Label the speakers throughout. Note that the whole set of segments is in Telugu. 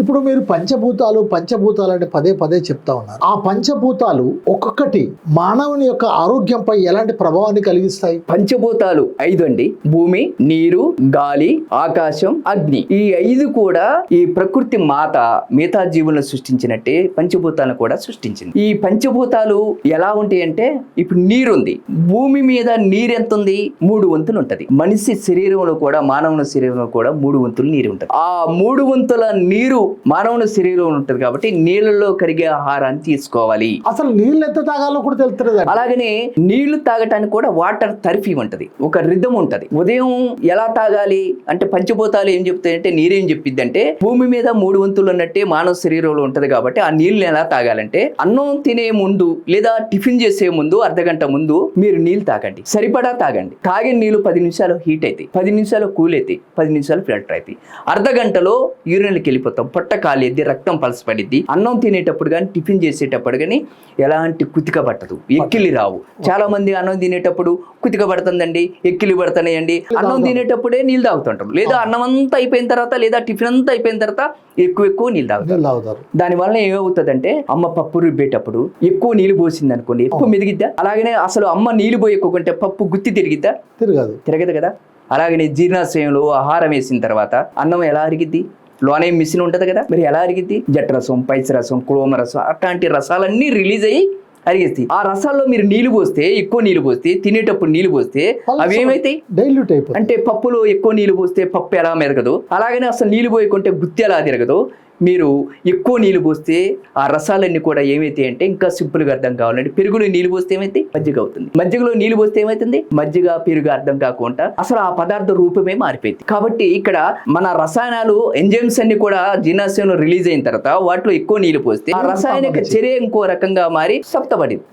Speaker 1: ఇప్పుడు మీరు పంచభూతాలు పంచభూతాలు అంటే పదే పదే చెప్తా ఉన్నారు. ఆ పంచభూతాలు ఒక్కొక్కటి మానవుని యొక్క ఆరోగ్యంపై ఎలాంటి ప్రభావాన్ని కలిగిస్తాయి?
Speaker 2: పంచభూతాలు ఐదు అండి భూమి నీరు గాలి ఆకాశం అగ్ని. ఈ ఐదు కూడా ఈ ప్రకృతి మాత మిగతా జీవులను సృష్టించినట్టే పంచభూతాలను కూడా సృష్టించింది. ఈ పంచభూతాలు ఎలా ఉంటాయి అంటే ఇప్పుడు నీరు ఉంది భూమి మీద నీరు ఎంత ఉంది మూడు వంతులు ఉంటది. మనిషి శరీరంలో కూడా మానవుని శరీరంలో కూడా మూడు వంతులు నీరు ఉంటుంది. ఆ మూడు వంతుల నీరు మానవుని శరీరంలో ఉంటుంది కాబట్టి నీళ్ళలో కరిగే ఆహారాన్ని తీసుకోవాలి.
Speaker 1: అసలు నీళ్ళు ఎంత తాగాలో కూడా తెలుస్తుంది
Speaker 2: అలాగనే నీళ్ళు తాగటానికి కూడా వాటర్ థెరపీ ఉంటది ఒక రిధం ఉంటది. ఉదయం ఎలా తాగాలి అంటే పంచభూతాలు ఏం చెప్తాయంటే నీరేం చెప్పిద్ది అంటే భూమి మీద మూడు వంతులు ఉన్నట్టే మానవ శరీరంలో ఉంటది కాబట్టి ఆ నీళ్ళని ఎలా తాగాలంటే అన్నం తినే ముందు లేదా టిఫిన్ చేసే ముందు అర్ధ గంట ముందు మీరు నీళ్ళు తాగండి. సరిపడా తాగండి. తాగిన నీళ్ళు పది నిమిషాలు హీట్ అవుతాయి పది నిమిషాలు కూల్ అవుతాయి పది నిమిషాలు ఫిల్టర్ అవుతాయి అర్ధ గంటలో యూరిన్కి వెళ్ళిపోతాం. పొట్ట కాలేద్ది రక్తం పలసపడిద్ది అన్నం తినేటప్పుడు కానీ టిఫిన్ చేసేటప్పుడు కానీ ఎలాంటి కుతిక పట్టదు. ఎక్కిలి రావు. చాలా మంది అన్నం తినేటప్పుడు కుతిక పడుతుందండి ఎక్కిలి పడుతున్నాయండి. అన్నం తినేటప్పుడే నీళ్ళు తాగుతుంటాం. లేదా అన్నం అంతా అయిపోయిన తర్వాత లేదా టిఫిన్ అంతా అయిపోయిన తర్వాత ఎక్కువ ఎక్కువ నీళ్ళు
Speaker 1: తాగుతారు.
Speaker 2: దానివల్ల ఏమవుతుందంటే అమ్మ పప్పు రుబ్బేటప్పుడు ఎక్కువ నీళ్ళు పోసింది అనుకోండి ఎక్కువ మెదిగిద్దా? అలాగనే అసలు అమ్మ నీళ్ళు పోయకుంటే పప్పు గుత్తి తిరిగిద్దా?
Speaker 1: తిరగదు.
Speaker 2: తిరగదు కదా? అలాగనే జీర్ణాశయంలో ఆహారం వేసిన తర్వాత అన్నం ఎలా అరిగిద్ది? లోనే మిషన్ ఉంటుంది కదా? మరి ఎలా అరిగిద్ది? జఠరసం పైసరసం క్లోమరసం అట్లాంటి రసాలన్నీ రిలీజ్ అయ్యి అరిగిస్తాయి. ఆ రసాల్లో మీరు నీళ్ళు పోస్తే ఎక్కువ నీళ్ళు పోస్తే తినేటప్పుడు నీళ్ళు పోస్తే అవి ఏమైతాయి?
Speaker 1: డైల్యూట్ అయిపోతుంది
Speaker 2: అంటే పప్పులో ఎక్కువ నీళ్ళు పోస్తే పప్పు ఎలా మెరగదు? అలాగనే అసలు నీళ్ళు పోయకుంటే గుత్తి ఎలా తిరగదు? మీరు ఎక్కువ నీళ్ళు పోస్తే ఆ రసాలన్నీ కూడా ఏమైతాయి అంటే ఇంకా సింపుల్గా అర్థం కావాలంటే పెరుగులో నీళ్ళు పోస్తే ఏమైతే మజ్జిగ అవుతుంది. మజ్జిగలో నీళ్ళు పోస్తే ఏమైతుంది? మజ్జిగ పెరుగు అర్థం కాకుండా అసలు ఆ పదార్థ రూపమే మారిపోయింది. కాబట్టి ఇక్కడ మన రసాయనాలు ఎంజైమ్స్ అన్ని కూడా జీర్ణాశయంలో రిలీజ్ అయిన తర్వాత వాటిలో ఎక్కువ నీళ్ళు పోస్తే ఆ రసాయనిక చర్య ఇంకో రకంగా మారి సప్తపడింది.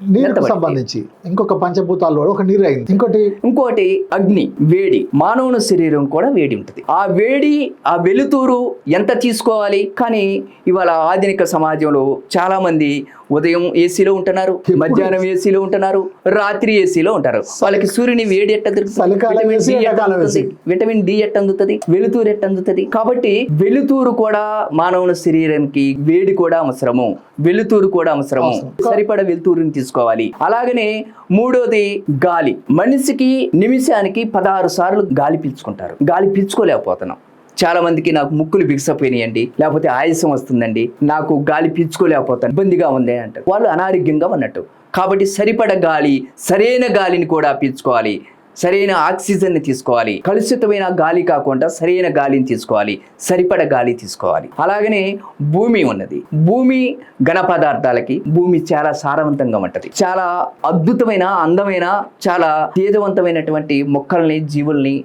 Speaker 1: సంబంధించి. ఇంకొక పంచభూతాల్లో ఒక నీరు అయింది ఇంకోటి?
Speaker 2: ఇంకోటి అగ్ని వేడి. మానవుని శరీరం కూడా వేడి ఉంటుంది. ఆ వేడి ఆ వెలుతురు ఎంత తీసుకోవాలి? కానీ ఇవాళ ఆధునిక సమాజంలో చాలా మంది ఉదయం ఏసీలో ఉంటున్నారు మధ్యాహ్నం ఏసీలో ఉంటున్నారు రాత్రి ఏసీలో ఉంటారు. వాళ్ళకి సూర్యుని వేడి ఎట్ట విటమిన్ డి ఎట్ట అందుతుంది? వెలుతురు ఎట్ట అందుతుంది? కాబట్టి వెలుతురు కూడా మానవుని శరీరానికి వేడి కూడా అవసరము. వెలుతురు కూడా అవసరము.
Speaker 1: అవసరం.
Speaker 2: సరిపడ వెలుతురుని తీసుకోవాలి. అలాగనే మూడోది గాలి. మనిషికి నిమిషానికి పదహారు సార్లు గాలి పీల్చుకుంటారు. గాలి పీల్చుకోలేకపోతున్నాం. చాలా మందికి నాకు ముక్కులు బిగిసపోయినాయండి. లేకపోతే ఆయాసం వస్తుందండి. నాకు గాలి పీల్చుకోలేకపోతాను. ఇబ్బందిగా ఉంది అంటారు. వాళ్ళు అనారోగ్యంగా ఉన్నట్టు. కాబట్టి సరిపడ గాలి సరైన గాలిని కూడా పీల్చుకోవాలి. సరైన ఆక్సిజన్ని తీసుకోవాలి. కలుషితమైన గాలి కాకుండా సరైన గాలిని తీసుకోవాలి. సరిపడ గాలి తీసుకోవాలి. అలాగనే భూమి ఉన్నది. భూమి ఘన పదార్థాలకి భూమి చాలా సారవంతంగా ఉంటుంది. చాలా అద్భుతమైన అందమైన చాలా తేజవంతమైనటువంటి మొక్కల్ని జీవుల్ని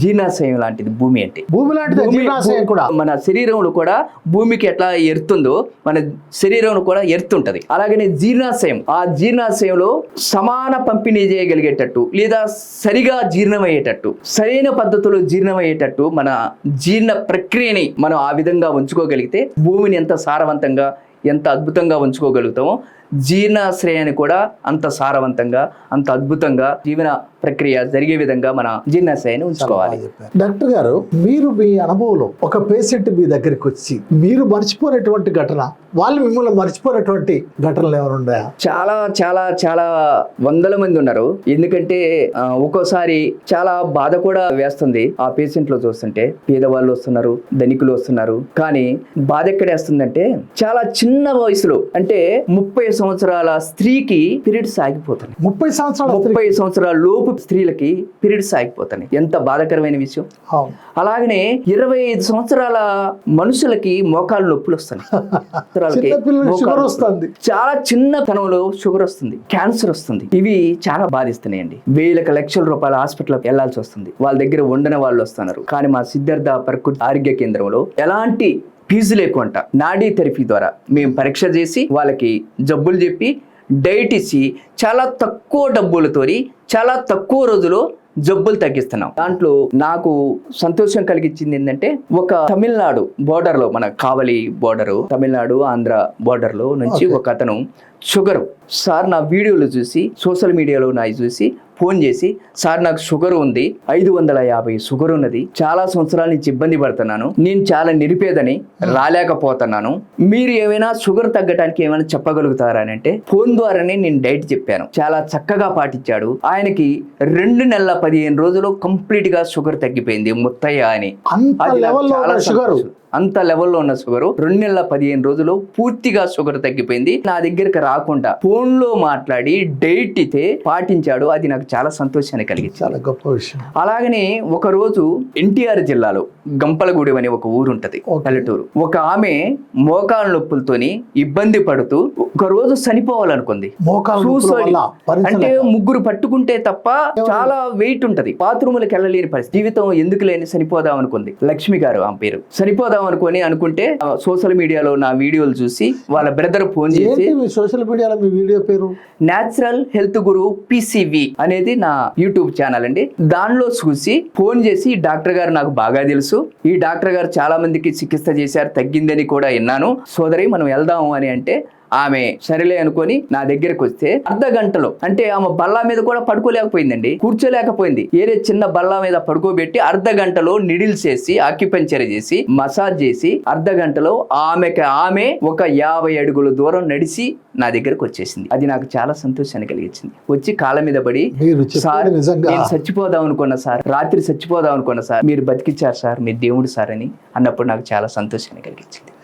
Speaker 2: జీర్ణాశయం లాంటిది భూమి అంటే.
Speaker 1: భూమి లాంటిది జీర్ణాశయం కూడా.
Speaker 2: మన శరీరంలో కూడా భూమికి ఎట్లా ఎరుతుందో మన శరీరంలో కూడా ఎరుతుంటది. అలాగనే జీర్ణాశయం ఆ జీర్ణాశయంలో సమాన పంపిణీ చేయగలిగేటట్టు లేదా సరిగా జీర్ణమయ్యేటట్టు సరైన పద్ధతిలో జీర్ణమయ్యేటట్టు మన జీర్ణ ప్రక్రియని మనం ఆ విధంగా ఉంచుకోగలిగితే భూమిని ఎంత సారవంతంగా ఎంత అద్భుతంగా ఉంచుకోగలుగుతామో జీర్ణాశ్రయాన్ని కూడా అంత సారవంతంగా అంత అద్భుతంగా జీవన ప్రక్రియ జరిగే విధంగా మన జీర్ణాశయాన్ని ఉంచుకోవాలి.
Speaker 1: డాక్టర్ గారు మీరు మీ అనుభవంలో ఒక పేషెంట్ మీ దగ్గరికి వచ్చి మీరు మర్చిపోయినటువంటి ఘటన వాళ్ళు మిమ్మల్ని మర్చిపోయినటువంటి ఘటనలు ఏమైనా ఉన్నాయా?
Speaker 2: చాలా చాలా చాలా వందల మంది ఉన్నారు. ఎందుకంటే ఒక్కోసారి చాలా బాధ కూడా వేస్తుంది. ఆ పేషెంట్లో చూస్తుంటే పేదవాళ్ళు వస్తున్నారు ధనికులు వస్తున్నారు. కానీ బాధ ఎక్కడ వేస్తుందంటే చాలా చిన్న వయసులో అంటే ముప్పై సంవత్సరాల స్త్రీకి పీరియడ్స్ ఆగిపోతున్నాయి.
Speaker 1: ముప్పై సంవత్సరాల
Speaker 2: ముప్పై సంవత్సరాల లోపు స్త్రీలకి పీరియడ్స్ ఆగిపోతున్నాయి ఎంత బాధాకరమైన విషయం. అలాగనే ఇరవై ఐదు సంవత్సరాల మనుషులకి మోకాలు నొప్పులు వస్తున్నాయి చాలా చిన్న తనంలో షుగర్ వస్తుంది. క్యాన్సర్ వస్తుంది. ఇవి చాలా బాధిస్తున్నాయండి. వేలకు లక్షల రూపాయల హాస్పిటల్కి వెళ్ళాల్సి వస్తుంది. వాళ్ళ దగ్గర ఉండని వాళ్ళు వస్తున్నారు. కానీ మా సిద్ధార్థ ప్రకృతి ఆరోగ్య కేంద్రంలో ఎలాంటి ఫీజు లేకుండా నాడీ థెరపీ ద్వారా మేము పరీక్ష చేసి వాళ్ళకి జబ్బులు చెప్పి డైట్ ఇచ్చి చాలా తక్కువ డబ్బులతోని చాలా తక్కువ రోజులో జబ్బులు తగ్గిస్తున్నాం దాంట్లో నాకు సంతోషం కలిగించింది ఏంటంటే ఒక తమిళనాడు బోర్డర్లో మన కావలి బోర్డర్ తమిళనాడు ఆంధ్ర బోర్డర్లో నుంచి. ఒక అతను షుగర్. సార్ నా వీడియోలు చూసి సోషల్ మీడియాలో నా చూసి ఫోన్ చేసి సార్ నాకు షుగర్ ఉంది ఐదు వందల యాభై షుగర్ ఉన్నది చాలా సంవత్సరాల నుంచి ఇబ్బంది పడుతున్నాను నేను చాలా నిరుపేదని రాలేకపోతున్నాను మీరు ఏమైనా షుగర్ తగ్గడానికి ఏమైనా చెప్పగలుగుతారా? అని అంటే ఫోన్ ద్వారానే నేను డైట్ చెప్పాను. చాలా చక్కగా పాటించాడు. ఆయనకి రెండు నెలల పదిహేను రోజులు కంప్లీట్గా షుగర్ తగ్గిపోయింది ముత్తయ్య అని. చాలా. అంత లెవెల్లో ఉన్న షుగర్ రెండు నెలల పదిహేను రోజులు పూర్తిగా షుగర్ తగ్గిపోయింది. నా దగ్గరికి రాకుండా ఫోన్లో మాట్లాడి డైట్ అయితే పాటించాడు. అది నాకు చాలా సంతోషాన్ని కలిగించింది
Speaker 1: చాలా గొప్ప విషయం.
Speaker 2: అలాగనే ఒక రోజు ఎన్టీఆర్ జిల్లాలో గంపలగూడెం అనే ఒక ఊరు ఉంటది. పల్లెటూరు. ఒక ఆమె మోకాళ్ళ నొప్పులతోని ఇబ్బంది పడుతూ ఒక రోజు చనిపోవాలనుకుంది అంటే. ముగ్గురు పట్టుకుంటే తప్ప చాలా వెయిట్ ఉంటది. బాత్రూములకు వెళ్ళలేని పరిస్థితి. జీవితం ఎందుకు లేని చనిపోదాం అనుకుంది. లక్ష్మి గారు ఆమె పేరు. చనిపోదాం అనుకొని అనుకుంటే సోషల్ మీడియాలో నా వీడియోలు చూసి వాళ్ళ బ్రదర్ ఫోన్ చేసి
Speaker 1: సోషల్ మీడియాలో మీ వీడియో పేరు?
Speaker 2: న్యాచురల్ హెల్త్ గురు పిసివి అనేది నా యూట్యూబ్ ఛానల్ అండి. దానిలో చూసి ఫోన్ చేసి "ఈ డాక్టర్ గారు నాకు బాగా తెలుసు. ఈ డాక్టర్ గారు చాలా మందికి చికిత్స చేశారు తగ్గిందని కూడా విన్నాను. సోదరి మనం వెళ్దాము అని అంటే ఆమె సరేలే అనుకొని నా దగ్గరకు వస్తే అర్ధ గంటలో అంటే ఆమె బల్ల మీద కూడా పడుకోలేకపోయిందండి. కూర్చోలేకపోయింది. ఏరే చిన్న బల్ల మీద పడుకోబెట్టి అర్ధ గంటలో నిడిల్స్ చేసి ఆక్యుపెంచర్ చేసి మసాజ్ చేసి అర్ధ గంటలో ఆమెకి ఆమె ఒక యాభై అడుగుల దూరం నడిచి నా దగ్గరకు వచ్చేసింది. అది నాకు చాలా సంతోషాన్ని కలిగించింది. వచ్చి కాళ్ళ మీద పడి సార్ నేను చచ్చిపోదాం అనుకున్నా సార్. రాత్రి చచ్చిపోదాం అనుకున్నా సార్. మీరు బతికిచ్చారు సార్. మీరు దేవుడు సార్ అని అన్నప్పుడు నాకు చాలా సంతోషాన్ని కలిగించింది.